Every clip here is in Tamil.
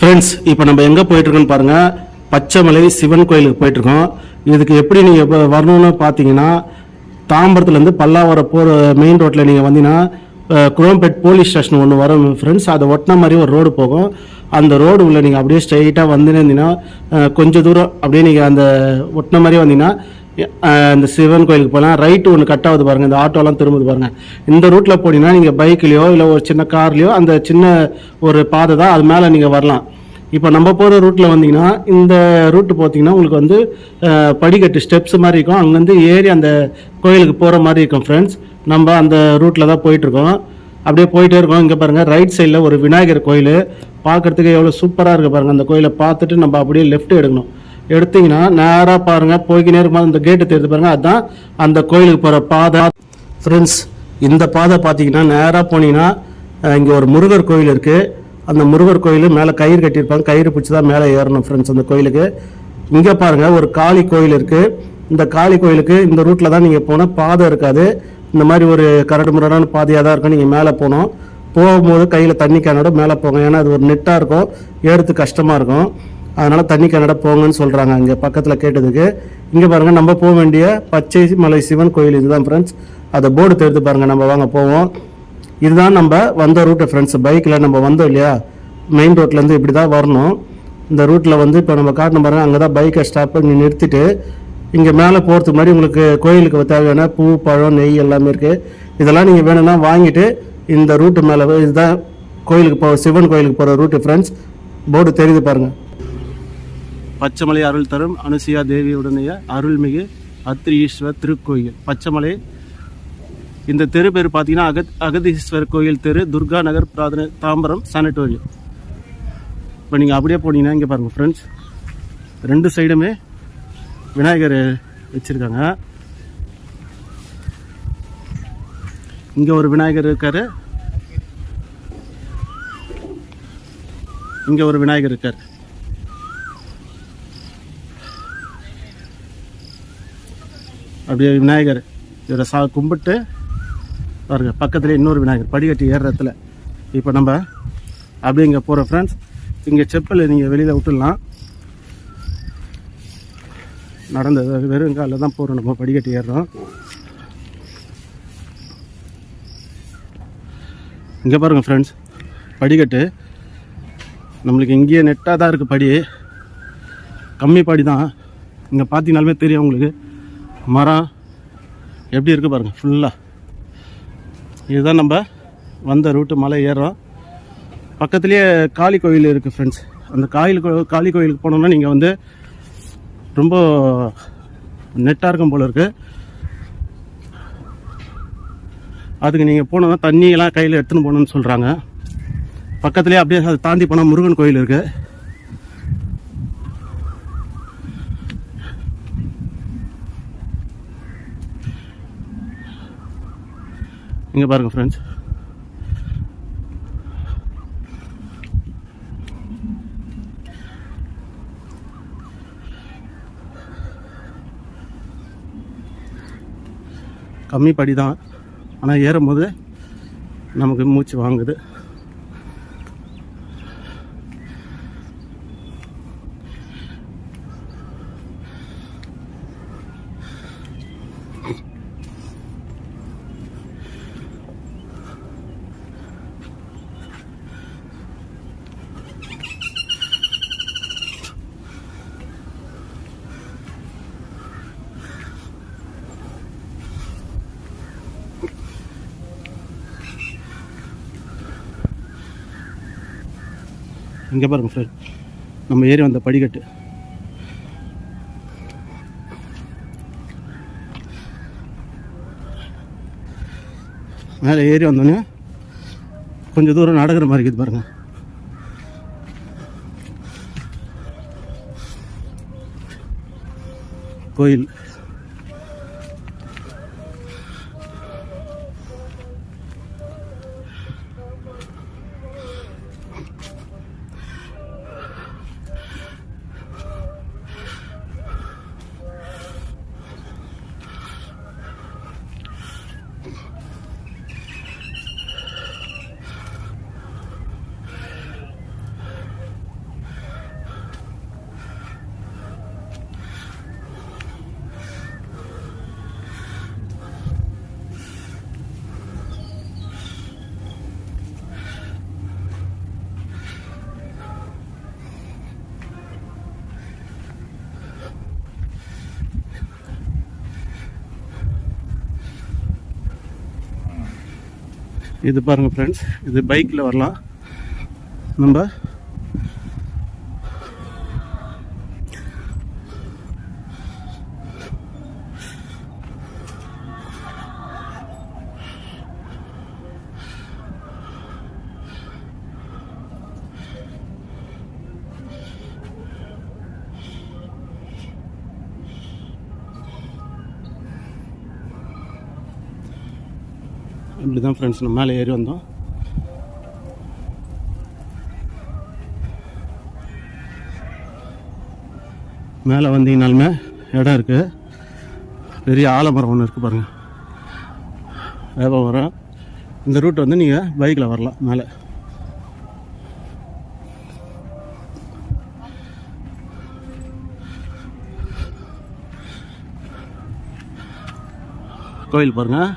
ஃப்ரெண்ட்ஸ் இப்போ நம்ம எங்கே போயிட்டுருக்கோன்னு பாருங்கள் பச்சைமலை சிவன் கோயிலுக்கு போயிட்டுருக்கோம். இதுக்கு எப்படி நீங்கள் இப்போ வரணும்னு பார்த்தீங்கன்னா தாம்பரத்துலேருந்து பல்லாவரம் போகிற மெயின் ரோட்டில் நீங்கள் வந்தீங்கன்னா குரோம்பேட் போலீஸ் ஸ்டேஷன் ஒன்று வரும் ஃப்ரெண்ட்ஸ் அதை ஒட்டின மாதிரி ஒரு ரோடு போகும். அந்த ரோடு உள்ள நீங்கள் அப்படியே ஸ்ட்ரைட்டாக வந்துன்னு இருந்தீங்கன்னா கொஞ்சம் தூரம் அப்படியே நீங்கள் அந்த ஒட்டின மாதிரி வந்தீங்கன்னா இந்த சிவன் கோயிலுக்கு போகலாம் ரைட்டு ஒன்று கட் ஆகுது பாருங்கள் இந்த ஆட்டோலாம் திரும்புது பாருங்கள் இந்த ரூட்டில் போனீங்கன்னா நீங்கள் பைக்லேயோ இல்லை ஒரு சின்ன கார்லேயோ அந்த சின்ன ஒரு பாதை தான் அது மேலே நீங்கள் வரலாம். இப்போ நம்ம போகிற ரூட்டில் வந்தீங்கன்னா இந்த ரூட்டு பார்த்தீங்கன்னா உங்களுக்கு வந்து படிக்கட்டு ஸ்டெப்ஸ் மாதிரி இருக்கும். அங்கேருந்து ஏறி அந்த கோயிலுக்கு போகிற மாதிரி இருக்கும் ஃப்ரெண்ட்ஸ் நம்ம அந்த ரூட்டில் தான் போயிட்டுருக்கோம். அப்படியே போயிட்டே இருக்கோம். இங்கே பாருங்கள் ரைட் சைடில் ஒரு விநாயகர் கோயில். பார்க்குறதுக்கு எவ்வளோ சூப்பராக இருக்குது பாருங்கள் அந்த கோயிலை பார்த்துட்டு நம்ம அப்படியே லெஃப்ட் எடுக்கணும். எடுத்தீங்கன்னா நேராக பாருங்கள் போய்க்கினே இருக்கும்போது அந்த கேட்டு தெரியுது பாருங்கள் அதுதான் அந்த கோயிலுக்கு போகிற பாதை. ஃப்ரெண்ட்ஸ் இந்த பாதை பார்த்தீங்கன்னா நேராக போனீங்கன்னா இங்கே ஒரு முருகர் கோயில் இருக்குது அந்த முருகர் கோயில் மேலே கயிறு கட்டியிருப்பாங்க. கயிறு பிடிச்சி தான் மேலே ஏறணும் ஃப்ரெண்ட்ஸ் அந்த கோயிலுக்கு. இங்கே பாருங்கள் ஒரு காளி கோயில் இருக்குது இந்த காளி கோயிலுக்கு இந்த ரூட்டில் தான் நீங்கள் போனால் பாதை இருக்காது. இந்த மாதிரி ஒரு கரடு முரடான பாதையாக தான் இருக்கும். நீங்கள் மேலே போகணும். போகும்போது கையில் தண்ணி கேனோட மேலே போங்க. ஏன்னா அது ஒரு நெட்டாக இருக்கும். ஏறுறது கஷ்டமாக இருக்கும். அதனால் தண்ணி கன்னட போங்கன்னு சொல்கிறாங்க அங்கே பக்கத்தில் கேட்டதுக்கு இங்கே பாருங்கள் நம்ம போக வேண்டிய பச்சை மலை சிவன் கோயில் இதுதான் ஃப்ரெண்ட்ஸ் அதை போர்டு தெரிந்து பாருங்கள் நம்ம வாங்க போவோம். இதுதான் நம்ம வந்த ரூட்டு ஃப்ரெண்ட்ஸ் பைக்கில் நம்ம வந்தோம் இல்லையா? மெயின் ரோட்லேருந்து இப்படி தான் வரணும். இந்த ரூட்டில் வந்து இப்போ நம்ம காட்டணும் பாருங்கள் அங்கே தான் பைக்கை ஸ்டாப் பண்ணி நிறுத்திட்டு இங்கே மேலே போகிறதுக்கு முன்னாடி உங்களுக்கு கோயிலுக்கு தேவையான பூ பழம் நெய் எல்லாமே இருக்குது இதெல்லாம் நீங்கள் வேணும்னா வாங்கிட்டு இந்த ரூட்டு மேலே இதுதான் கோயிலுக்கு போ சிவன் கோயிலுக்கு போகிற ரூட்டு ஃப்ரெண்ட்ஸ் போர்டு தெரியுது பாருங்கள் பச்சைமலை அருள் தரும் அனுசுயா தேவியுடனைய அருள்மிகு அத்ரீஸ்வர் திருக்கோயில். பச்சைமலை. இந்த தெரு பேர் பார்த்தீங்கன்னா அகத் அகதீஸ்வர் கோயில் தெரு துர்கா நகர் பிராதன தாம்பரம் சானிட்டோரியம். இப்போ நீங்கள் அப்படியே போனீங்கன்னா இங்கே பாருங்கள் ஃப்ரெண்ட்ஸ் ரெண்டு சைடுமே விநாயகர் வச்சுருக்காங்க. இங்கே ஒரு விநாயகர் இருக்கார். இங்கே ஒரு விநாயகர் இருக்கார். அப்படியே விநாயகர். இவரை சா கும்பிட்டு பாருங்க பக்கத்துலேயே இன்னொரு விநாயகர் படிக்கட்டு ஏறுறதுல இப்போ நம்ம அப்படியே இங்கே போகிற ஃப்ரெண்ட்ஸ் இங்கே செப்பல் நீங்கள் வெளியில் விட்டுடலாம். நடந்தது வெறும் காலில் தான் போகிறோம் நம்ம படிக்கட்டு ஏறுறோம் இங்கே பாருங்கள் ஃப்ரெண்ட்ஸ் படிக்கட்டு நம்மளுக்கு இங்கேயே நெட்டாக தான் இருக்குது படி கம்மி படி தான் இங்கே பார்த்தீங்கனாலுமே தெரியும் உங்களுக்கு. மரம் எப்படி இருக்குது பாருங்கள் ஃபுல்லாக இதுதான் நம்ம வந்த ரூட்டு மலை ஏறுறோம். பக்கத்துலேயே காளி கோயில் இருக்குது ஃப்ரெண்ட்ஸ் அந்த காயில் கோ காளி கோயிலுக்கு போனோம்னா நீங்கள் வந்து ரொம்ப நெட்டாக இருக்கும் போல் இருக்குது அதுக்கு நீங்கள் போனோம்னா தண்ணியெல்லாம் கையில் எடுத்துன்னு போகணுன்னு சொல்கிறாங்க பக்கத்துலேயே அப்படியே அதை தாண்டி போனால் முருகன் கோயில் இருக்குது இங்கே பாருங்கள் ஃப்ரெண்ட்ஸ் கம்மி படி தான் ஆனால் ஏறும்போது நமக்கு மூச்சு வாங்குது. இங்கே பாருங்க ஃப்ரெண்ட் நம்ம ஏறி வந்த படிக்கட்டு. மேலே ஏறி வந்தோன்னே கொஞ்சம் தூரம் நடக்கிற மாதிரி இருக்குது பாருங்க. கோயில். இது பாருங்கள் ஃப்ரெண்ட்ஸ் இது பைக்கில் வரலாம். நம்ம ஃப்ரெண்ட்ஸ் நம்ம மேலே ஏறி வந்தோம். மேலே வந்தீங்கனாலுமே இடம் இருக்குது பெரிய ஆலமரம் ஒன்று இருக்குது பாருங்கள் வேப்ப மரம். இந்த ரூட் வந்து நீங்கள் பைக்கில் வரலாம் மேலே. கோயில் பாருங்கள்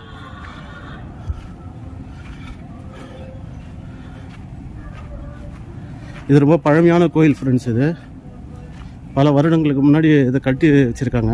இது ரொம்ப பழமையான கோயில் ஃப்ரெண்ட்ஸ் இது. பல வருடங்களுக்கு முன்னாடி இதை கட்டி வச்சுருக்காங்க.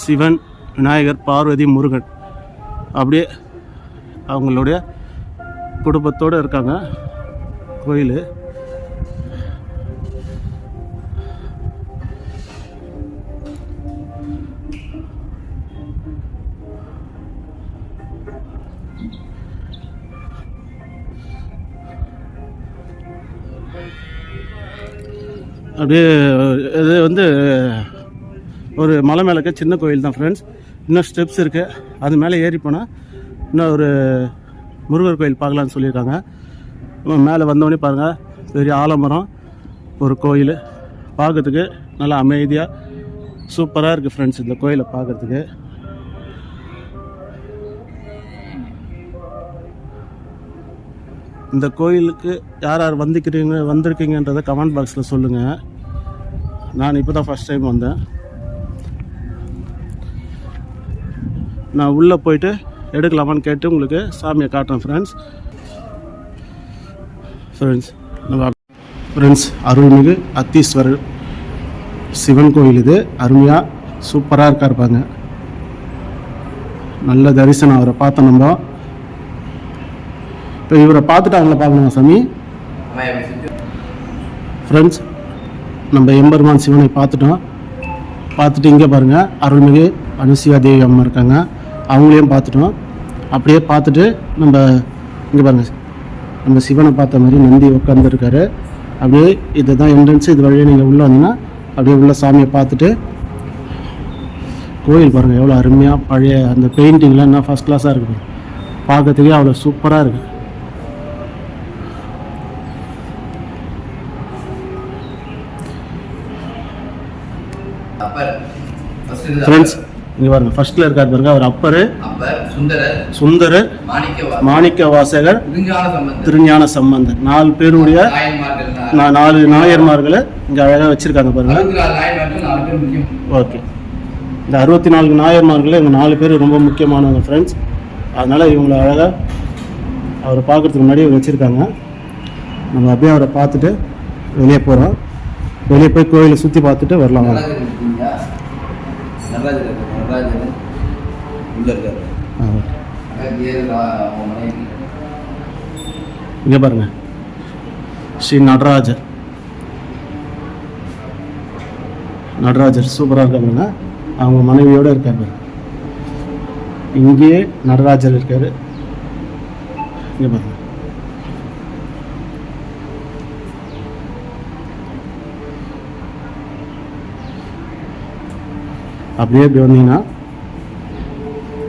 சிவன் விநாயகர் பார்வதி முருகன். அப்படியே அவங்களுடைய குடும்பத்தோடு இருக்காங்க. கோயில். அப்படியே இது வந்து ஒரு மலை மேலே இருக்க சின்ன கோயில் தான் ஃப்ரெண்ட்ஸ் இன்னும் ஸ்டெப்ஸ் இருக்குது அது மேலே ஏறி போனால் இன்னும் ஒரு முருகர் கோயில் பார்க்கலான்னு சொல்லியிருக்காங்க. மேலே வந்தோடனே பாருங்கள் பெரிய ஆலமரம் ஒரு கோயில். பார்க்கறதுக்கு நல்லா அமைதியாக சூப்பராக இருக்குது ஃப்ரெண்ட்ஸ் இந்த கோயிலை பார்க்கறதுக்கு. இந்த கோயிலுக்கு யார் யார் வந்துக்கிறீங்க வந்திருக்கீங்கன்றதை கமெண்ட் பாக்ஸில் சொல்லுங்கள் நான் இப்போ தான் ஃபஸ்ட் டைம் வந்தேன். நான் உள்ளே போயிட்டு எடுக்கலாமான்னு கேட்டு உங்களுக்கு சாமியை காட்டுறேன் ஃப்ரெண்ட்ஸ் ஃப்ரெண்ட்ஸ் நம்ம ஃப்ரெண்ட்ஸ் அருள்மிகு அத்தீஸ்வரர் சிவன் கோயில் இது. அருமையாக சூப்பராக இருக்கா இருப்பாங்க நல்ல தரிசனம் அவரை பார்த்த நம்ம. இப்போ இவரை பார்த்துட்டு அவங்கள சாமி. ஃப்ரெண்ட்ஸ் நம்ம எம்பெருமான் சிவனை பார்த்துட்டோம். பார்த்துட்டு இங்கே பாருங்கள் அருள்மிகு அனுசியா தேவி அம்மா இருக்காங்க. அவங்களையும் பார்த்துட்டோம். அப்படியே பார்த்துட்டு நம்ம இங்கே பாருங்கள் நம்ம சிவனை பார்த்த மாதிரி நந்தி உட்காந்துருக்காரு அப்படியே இதுதான் என்ட்ரன்ஸ் இது வழியாக நீங்கள் உள்ளே வந்தீங்கன்னா அப்படியே உள்ள சாமியை பார்த்துட்டு கோயில் பாருங்கள் எவ்வளோ அருமையாக பழைய அந்த பெயிண்டிங்லாம் என்ன ஃபஸ்ட் கிளாஸாக இருக்குது பார்க்கறதுக்கே அவ்வளோ சூப்பராக இருக்குது ஃப்ரெண்ட்ஸ் இங்கே பாருங்க ஃபர்ஸ்ட்ல இருக்கார் பாருங்க அவர் அப்பர் சுந்தரர் மாணிக்க வாசகர் திருஞான சம்பந்தர். நாலு பேருடைய நாலு நாயர்மார்களை இங்கே அழகாக வச்சிருக்காங்க பாருங்க. நாலு நாலு ஓகே. இந்த அறுபத்தி நான்கு நாயர்மார்களில் இவங்க நாலு பேர் ரொம்ப முக்கியமானவங்க ஃப்ரெண்ட்ஸ் அதனால் இவங்களை அழகாக அவரை பார்க்கறதுக்கு முன்னாடி இவங்க வச்சுருக்காங்க. நம்ம அப்படியே அவரை பார்த்துட்டு வெளியே போகிறோம் வெளியே போய் கோயிலை சுற்றி பார்த்துட்டு வரலாம். நடராஜர் உள்ள இருக்காரு. மனைவி இங்கே பாருங்க. ஸ்ரீ நடராஜர். நடராஜர் சூப்பராக இருக்காங்க அவங்க மனைவியோட இருக்காரு இங்கேயே நடராஜர் இருக்காரு. இங்கே பாருங்க. அப்படியே இப்படி வந்தீங்கன்னா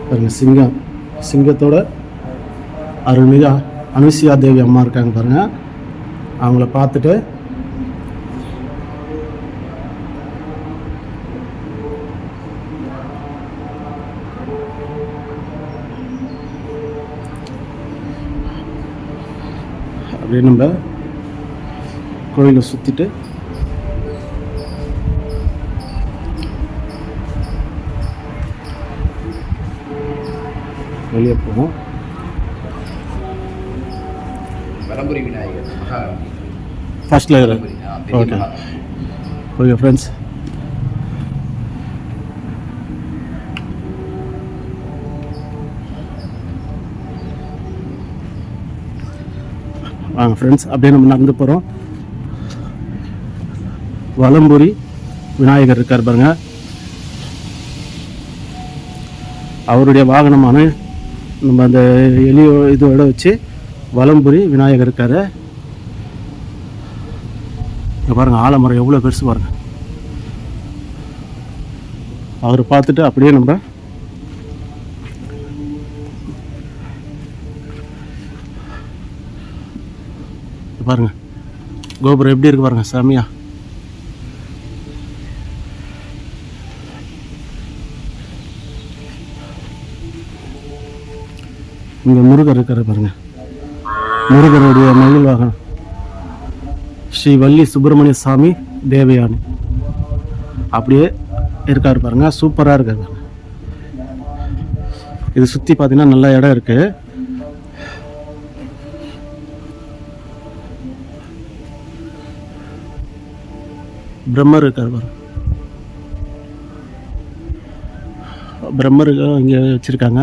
பாருங்கள் சிங்கம் சிங்கத்தோட அருள்மிகு அனுசியா தேவி அம்மா இருக்காங்க பாருங்கள் அவங்கள பார்த்துட்டு அப்படியே நம்ம கோயிலை சுற்றிட்டு வெளியே போவோம். வலம்புரி விநாயகர் ஃபர்ஸ்ட்டில் இருக்கிற ஓகே. ஓகே ஃப்ரெண்ட்ஸ் வாங்க ஃப்ரெண்ட்ஸ் அப்படியே நம்ம நடந்து போகிறோம் வலம்புரி விநாயகர் இருக்கார் பாருங்க. அவருடைய வாகனமான நம்ம அந்த எலியோ இதோட வச்சு வலம்புரி விநாயகர் இருக்கார். இங்கே பாருங்கள் ஆலமரம் எவ்வளோ பெருசு பாருங்கள் அவர் பார்த்துட்டு அப்படியே நம்ம பாருங்கள் கோபுரம் எப்படி இருக்கு பாருங்கள் சாமியா. இங்கே முருகர் இருக்கிற பாருங்க. முருகருடைய மயில் வாகனம் ஸ்ரீ வள்ளி சுப்பிரமணிய சாமி தேவயானி. அப்படியே இருக்காரு பாருங்க. சூப்பராக இருக்காரு பாருங்க. இது சுற்றி பார்த்தீங்கன்னா நல்ல இடம் இருக்குது பிரம்மர் இருக்கார் பாருங்க. பிரம்மர் இங்கே வச்சுருக்காங்க.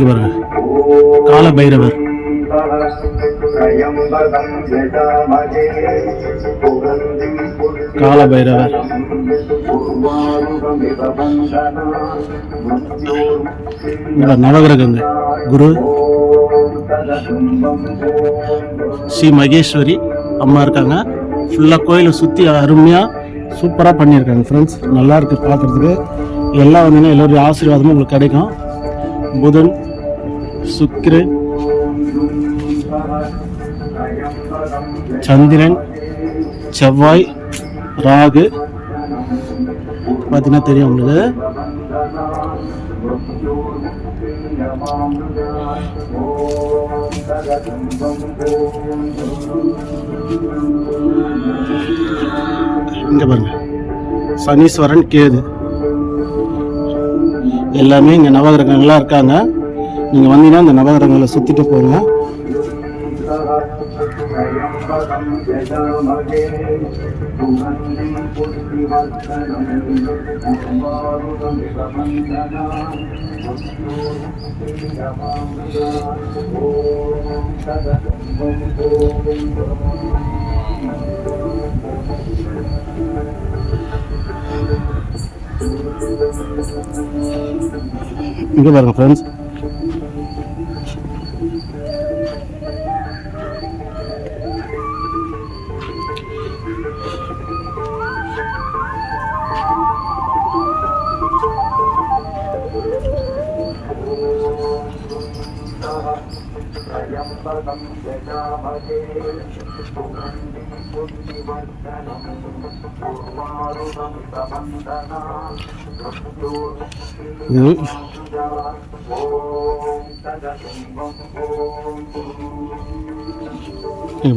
இவர் கால பைரவர் கால பைரவர் இங்க நவகிரகங்க. குரு ஸ்ரீ மகேஸ்வரி அம்மா இருக்காங்க. ஃபுல்லாக கோயிலை சுற்றி அருமையாக சூப்பராக பண்ணியிருக்காங்க ஃப்ரெண்ட்ஸ் நல்லா இருக்குது பார்க்குறதுக்கு எல்லாம் வந்தீங்கன்னா எல்லோருடைய ஆசீர்வாதமும் உங்களுக்கு கிடைக்கும். புதன் சுக்கிரன் சந்திரன் செவ்வாய் ராகு. பார்த்தீங்கன்னா தெரியும் உங்களுக்கு. இங்க பாருங்க. சனீஸ்வரன் கேது. எல்லாமே இங்க நவகிரகங்கள்லாம் இருக்காங்க. நீங்க வந்தீங்கன்னா இந்த நவகிரகங்களை சுத்திட்டு போங்க. இங்க பாருங்க ஃப்ரெண்ட்ஸ்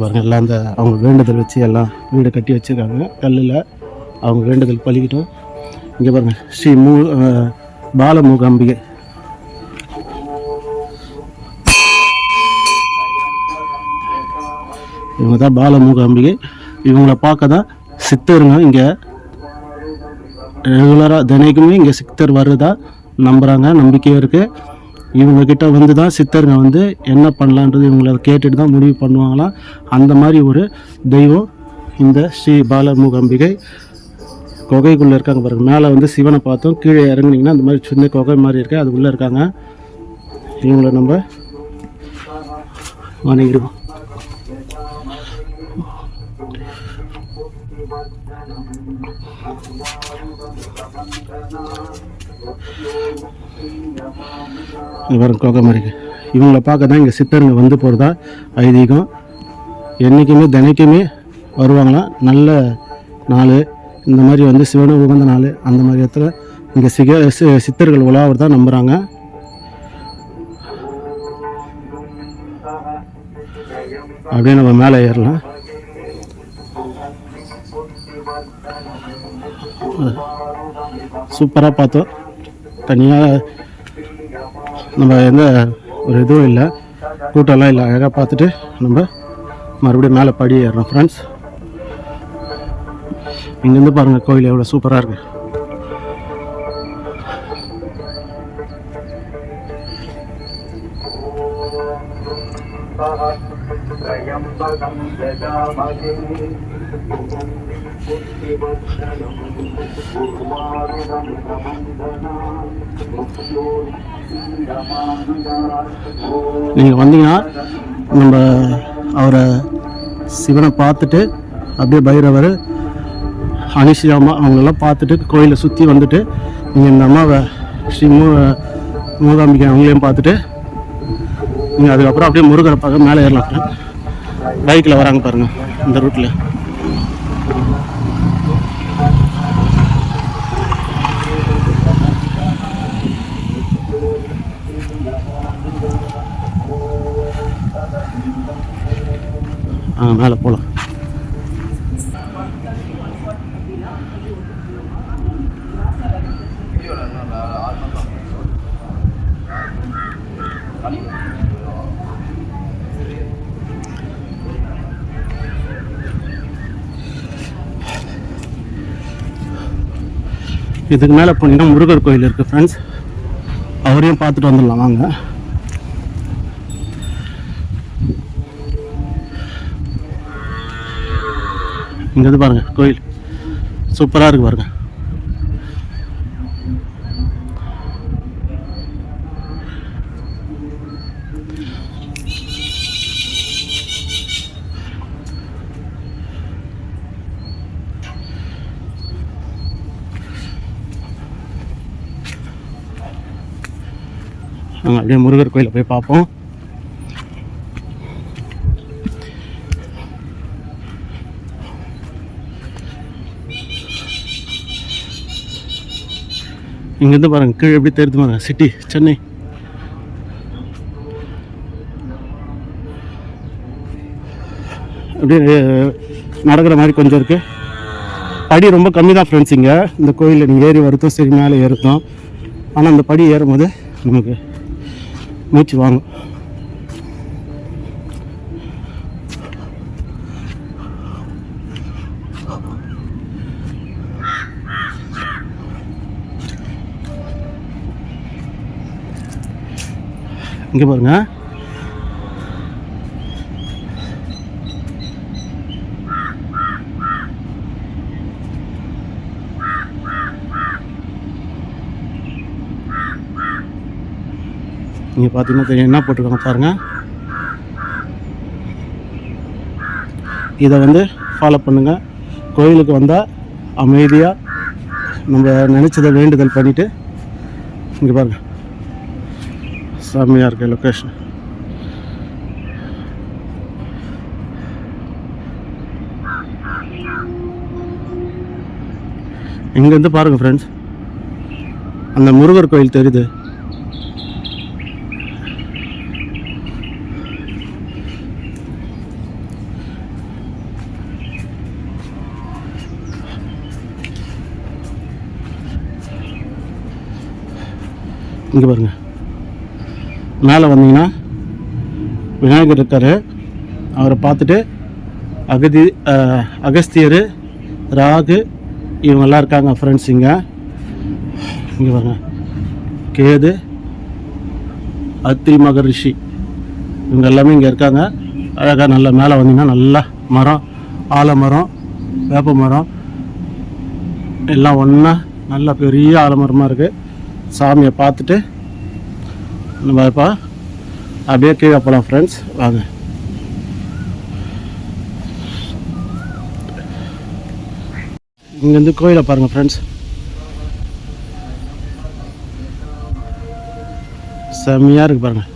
பாருங்கள் பாருங்க எல்லாம் அந்த அவங்க வேண்டுதல் வச்சு எல்லாம் வீடு கட்டி வச்சிருக்காங்க. கல்லில் அவங்க வேண்டுதல் பழிக்கிட்டோம். இங்கே பாருங்க ஸ்ரீ மூ பாலமூகாம்பிகை. இவங்க தான் பாலமூகாம்பிகை. இவங்கள பார்க்க தான் சித்தருங்க இங்கே. ரெகுலராக தினைக்குமே இங்கே சித்தர் வர்றதா நம்புகிறாங்க நம்பிக்கையும் இருக்குது இவங்கக்கிட்ட வந்து தான் சித்தருங்க வந்து என்ன பண்ணலான்றது இவங்கள கேட்டுட்டு தான் முடிவு பண்ணுவாங்களாம் அந்த மாதிரி ஒரு தெய்வம் இந்த ஸ்ரீ பாலமுகம்பிகை குகைக்குள்ளே இருக்காங்க பாருங்கள் மேலே வந்து சிவனை பார்த்தோம். கீழே இறங்குனீங்கன்னா அந்த மாதிரி சின்ன குகை மாதிரி இருக்குது அது உள்ளே இருக்காங்க. இவங்கள நம்ம வணங்கிடுவோம். இவர் பாருங்க குகை மாதிரி இவங்களை பார்க்க தான் இங்கே சித்தருங்க வந்து போகிறதா ஐதீகம். என்றைக்குமே தினைக்குமே வருவாங்களாம் நல்ல நாள். இந்த மாதிரி வந்து சிவனு உகந்த நாள். அந்த மாதிரி இடத்துல இங்கே சிக சி- சித்தர்கள் உலாவர் தான் நம்புகிறாங்க அப்படியே நம்ம மேலே ஏறலாம். சூப்பராக பார்த்தோம். தனியாக நம்ம எந்த ஒரு இதுவும் இல்லை. கூட்டம்லாம் இல்லை. அழகாக பார்த்துட்டு நம்ம மறுபடியும் மேலே படி ஏறுறோம் ஃப்ரெண்ட்ஸ் இங்கேருந்து பாருங்கள் கோயில் எவ்வளோ சூப்பராக இருக்குது Thank you. நீங்கள் வந்தீங்கன்னா நம்ம அவரை சிவனை பார்த்துட்டு அப்படியே பைரவர் அனிஷியாமா அவங்களெல்லாம் பார்த்துட்டு கோயிலை சுற்றி வந்துட்டு நீங்கள் இந்த அம்மாவை ஸ்ரீ மூ மூகாம்பிகை அவங்களையும் பார்த்துட்டு நீங்கள் அதுக்கப்புறம் அப்படியே முருகரை பார்க்க மேலே ஏறலாம். பைக்கில் வராங்க பாருங்கள் இந்த ரூட்டில் ஆ மேலே போகலாம் இதுக்கு மேலே போனீங்கன்னா முருகர் கோயில் இருக்குது ஃப்ரெண்ட்ஸ் அவரையும் பார்த்துட்டு வந்துடலாம் வாங்க. இங்கே வந்து பாருங்க கோயில். சூப்பராக இருக்கு பாருங்க. நாங்கள் அப்படியே முருகர் கோயிலை போய் பார்ப்போம். இங்கேருந்து பாருங்க கீழே எப்படி தெரியுது பாருங்கள் சிட்டி சென்னை. அப்படியே நடக்கிற மாதிரி கொஞ்சம் இருக்குது படி ரொம்ப கம்மி தான் ஃப்ரெண்ட்ஸ் இங்கே. இந்த கோயிலில் நீங்கள் ஏறி வருத்தம் சரி மேலே ஏறுத்தோம் ஆனால் அந்த படி ஏறும்போது நமக்கு மூச்சு வாங்கும். இங்கே பாருங்க. நீங்கள் பார்த்தீங்கன்னா தெரியும் என்ன போட்டிருக்காங்க பாருங்கள் இதை வந்து ஃபாலோ பண்ணுங்கள் கோயிலுக்கு வந்தால் அமைதியாக நம்ம நினச்சதை வேண்டுதல் பண்ணிவிட்டு இங்கே பாருங்கள் செம்மையாக இருக்கு லொக்கேஷன் இங்கேருந்து பாருங்கள் ஃப்ரெண்ட்ஸ் அந்த முருகர் கோயில் தெரியுது. இங்கே பாருங்கள் மேலே வந்தீங்கன்னா விநாயகர் இருக்கார். அவரை பார்த்துட்டு அகதி அகஸ்தியர் ராகு இவங்கெல்லாம் இருக்காங்க ஃப்ரெண்ட்ஸ் இங்கே. இங்கே பாருங்க. கேது அத்திரி மகரிஷி இவங்க எல்லாமே இங்கே இருக்காங்க. அழகாக நல்லா மேலே வந்தீங்கன்னா நல்லா மரம் ஆலமரம் வேப்ப மரம் எல்லாம் ஒன்றா நல்லா பெரிய ஆலமரமாக இருக்குது சாமியை பார்த்துட்டு நம்ம இப்போ அப்படியே கீழே போகலாம் ஃப்ரெண்ட்ஸ் வாங்க. இங்கேருந்து கோயிலை பாருங்கள் ஃப்ரெண்ட்ஸ் செம்மையாக இருக்குது பாருங்கள்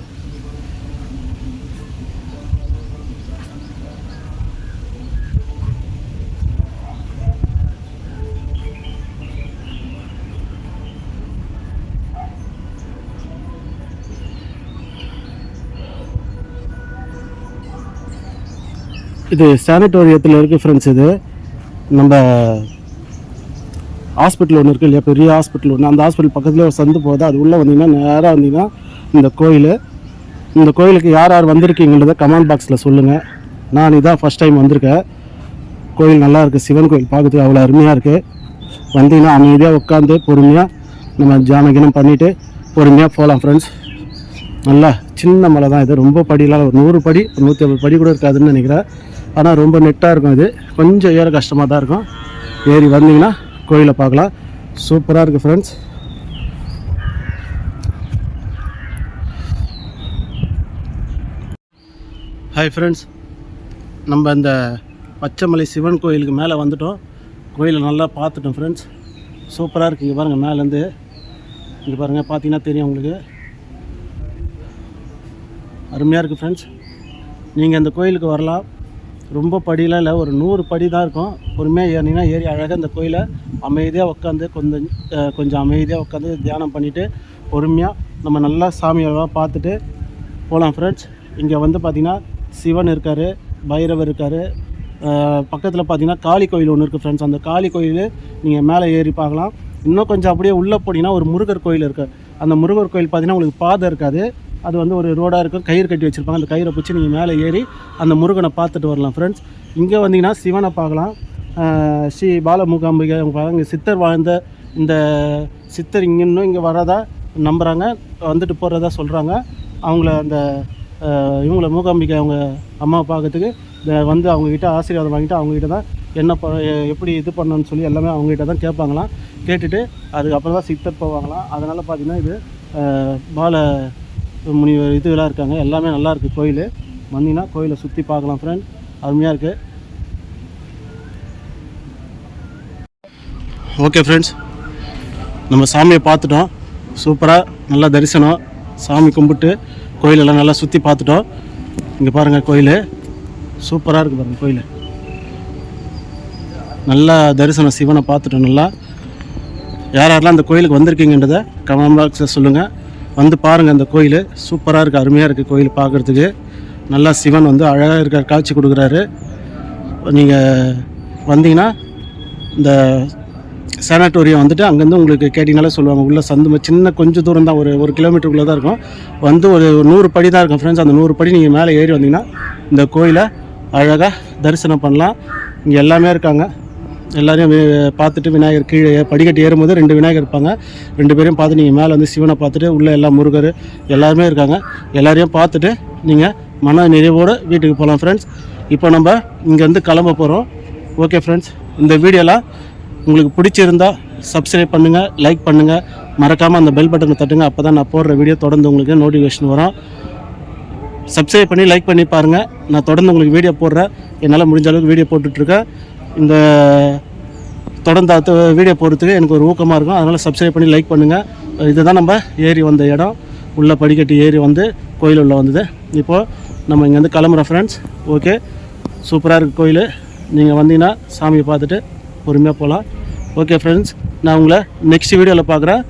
இது சானிட்டோரியத்தில் இருக்குது ஃப்ரெண்ட்ஸ் இது. நம்ம ஹாஸ்பிட்டல் ஒன்று இருக்குது இல்லையா? பெரிய ஹாஸ்பிட்டல் ஒன்று அந்த ஹாஸ்பிட்டல் பக்கத்துலேயே ஒரு சந்து போகுது. அது உள்ளே வந்தீங்கன்னா நேராக வந்தீங்கன்னா இந்த கோயில் இந்த கோயிலுக்கு யார் யார் வந்திருக்கீங்கன்றதை கமெண்ட் பாக்ஸில் சொல்லுங்கள் நான் இதான் ஃபஸ்ட் டைம் வந்திருக்கேன். கோயில் நல்லா இருக்குது சிவன் கோயில் பார்க்கறதுக்கு அவ்வளோ அருமையாக இருக்குது வந்தீங்கன்னா அமைதியாக உட்காந்து பொறுமையாக நம்ம ஜானகினம் பண்ணிவிட்டு பொறுமையாக போகலாம் ஃப்ரெண்ட்ஸ் நல்லா சின்ன மலை தான் இது. ரொம்ப படியெல்லாம் ஒரு நூறு படி நூற்றி ஐம்பது படி கூட இருக்காதுன்னு நினைக்கிறேன். ஆனால் ரொம்ப நெட்டாக இருக்கும் இது. கொஞ்சம் ஏற கஷ்டமாக தான் இருக்கும். ஏறி வந்தீங்கன்னா கோயிலை பார்க்கலாம். சூப்பராக இருக்குது ஃப்ரெண்ட்ஸ் ஹாய் ஃப்ரெண்ட்ஸ் நம்ம இந்த பச்சைமலை சிவன் கோயிலுக்கு மேலே வந்துட்டோம். கோயிலை நல்லா பார்த்துட்டோம் ஃப்ரெண்ட்ஸ் சூப்பராக இருக்குது இங்கே பாருங்கள் மேலேருந்து. இங்கே பாருங்கள் பார்த்தீங்கன்னா தெரியும் உங்களுக்கு. அருமையாக இருக்குது ஃப்ரெண்ட்ஸ் நீங்கள் அந்த கோயிலுக்கு வரலாம். ரொம்ப படியெலாம் இல்லை ஒரு நூறு படி தான் இருக்கும். பொறுமையாக ஏறினீங்கன்னா ஏறி அழகாக இந்த கோயிலை அமைதியாக உட்காந்து கொஞ்சம் கொஞ்சம் அமைதியாக உட்காந்து தியானம் பண்ணிவிட்டு பொறுமையாக நம்ம நல்லா சாமியெல்லாம் பார்த்துட்டு போகலாம் ஃப்ரெண்ட்ஸ் இங்கே வந்து பார்த்திங்கன்னா சிவன் இருக்கார் பைரவர் இருக்கார். பக்கத்தில் பார்த்தீங்கன்னா காளி கோயில் ஒன்று இருக்குது ஃப்ரெண்ட்ஸ் அந்த காளி கோயில் நீங்கள் மேலே ஏறி பார்க்கலாம். இன்னும் கொஞ்சம் அப்படியே உள்ளே போனீங்கன்னா ஒரு முருகர் கோயில் இருக்குது அந்த முருகர் கோயில் பார்த்தீங்கன்னா உங்களுக்கு பாதை இருக்காது. அது வந்து ஒரு ரோடாக இருக்கும். கயிறு கட்டி வச்சுருப்பாங்க. அந்த கயிறை பிடிச்சி நீங்கள் மேலே ஏறி அந்த முருகனை பார்த்துட்டு வரலாம் ஃப்ரெண்ட்ஸ் இங்கே வந்தீங்கன்னா சிவனை பார்க்கலாம். ஸ்ரீ பாலமுகாம்பிகை அவங்க பாருங்க சித்தர் வாழ்ந்த இந்த சித்தர் இங்கே இன்னும் இங்கே வரதா நம்புகிறாங்க வந்துட்டு போகிறதா சொல்கிறாங்க அவங்கள அந்த இவங்கள மூகாம்பிகை அவங்க அம்மாவை பார்க்கறதுக்கு இந்த வந்து அவங்கக்கிட்ட ஆசீர்வாதம் வாங்கிட்டு அவங்ககிட்ட தான் என்ன ப எப்படி இது பண்ணணும்னு சொல்லி எல்லாமே அவங்ககிட்ட தான் கேட்பாங்களாம். கேட்டுட்டு அதுக்கப்புறம் தான் சித்தர் போவாங்களாம். அதனால் பார்த்தீங்கன்னா இது பால முனிவர் இதுலாம் இருக்காங்க. எல்லாமே நல்லா இருக்குது கோயில். வந்தீங்கன்னா கோயிலை சுற்றி பார்க்கலாம் ஃப்ரெண்ட் அருமையாக இருக்குது ஓகே ஃப்ரெண்ட்ஸ் நம்ம சாமியை பார்த்துட்டோம். சூப்பராக நல்லா தரிசனம். சாமி கும்பிட்டு கோயிலெல்லாம் நல்லா சுற்றி பார்த்துட்டோம். இங்கே பாருங்கள் கோயில். சூப்பராக இருக்குது பாருங்கள் கோயில். நல்லா தரிசனம் சிவனை பார்த்துட்டோம் நல்லா. யார் யாரெல்லாம் அந்த கோயிலுக்கு வந்திருக்கீங்கன்றதை கமெண்ட் பாக்ஸில் சொல்லுங்கள் வந்து பாருங்கள் அந்த கோயில். சூப்பராக இருக்குது அருமையாக இருக்குது கோயில் பார்க்குறதுக்கு. நல்லா சிவன் வந்து அழகாக இருக்கார் காட்சி கொடுக்குறாரு. நீங்கள் வந்தீங்கன்னா இந்த சானாட்டோரியம் வந்துட்டு அங்கேருந்து உங்களுக்கு கேட்டிங்கனாலே சொல்லுவாங்க. உள்ளே சந்து சின்ன கொஞ்சம் தூரம் தான் ஒரு ஒரு கிலோமீட்டருக்குள்ளே தான் இருக்கும். வந்து ஒரு நூறு படி தான் இருக்கும் ஃப்ரெண்ட்ஸ் அந்த நூறு படி நீங்கள் மேலே ஏறி வந்தீங்கன்னா இந்த கோயிலை அழகாக தரிசனம் பண்ணலாம். இங்கே எல்லாமே இருக்காங்க. எல்லாரையும் பார்த்துட்டு விநாயகர் கீழே படிக்கட்டு ஏறும்போது ரெண்டு விநாயகர் இருப்பாங்க. ரெண்டு பேரையும் பார்த்து நீங்கள் மேலே வந்து சிவனை பார்த்துட்டு உள்ளே எல்லா முருகர் எல்லாருமே இருக்காங்க. எல்லாரையும் பார்த்துட்டு நீங்கள் மன நிறைவோடு வீட்டுக்கு போகலாம் ஃப்ரெண்ட்ஸ் இப்போ நம்ம இங்கேருந்து கிளம்ப போகிறோம் ஓகே ஃப்ரெண்ட்ஸ் இந்த வீடியோலாம் உங்களுக்கு பிடிச்சிருந்தா சப்ஸ்கிரைப் பண்ணுங்கள் லைக் பண்ணுங்கள் மறக்காமல் அந்த பெல் பட்டனை தட்டுங்க. அப்போ தான் நான் போடுற வீடியோ தொடர்ந்து உங்களுக்கு நோட்டிஃபிகேஷன் வரும். சப்ஸ்கிரைப் பண்ணி லைக் பண்ணி பாருங்கள் நான் தொடர்ந்து உங்களுக்கு வீடியோ போடுறேன். என்னால் முடிஞ்ச அளவுக்கு வீடியோ போட்டுட்ருக்கேன் இந்த தொடர்ந்து அடுத்த வீடியோ போகிறதுக்கு எனக்கு ஒரு ஊக்கமாக இருக்கும். அதனால் சப்ஸ்கிரைப் பண்ணி லைக் பண்ணுங்கள் இதுதான் நம்ம ஏறி வந்த இடம். உள்ளே படிக்கட்டு ஏறி வந்து கோயில் உள்ளே வந்தது. இப்போது நம்ம இங்கேருந்து கிளம்புறோம் ஃப்ரெண்ட்ஸ் ஓகே சூப்பராக இருக்குது கோயில். நீங்கள் வந்தீங்கன்னா சாமியை பார்த்துட்டு பொறுமையாக போகலாம் ஓகே ஃப்ரெண்ட்ஸ் நான் உங்களை நெக்ஸ்ட் வீடியோவில் பார்க்குறேன்.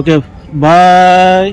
Okay bye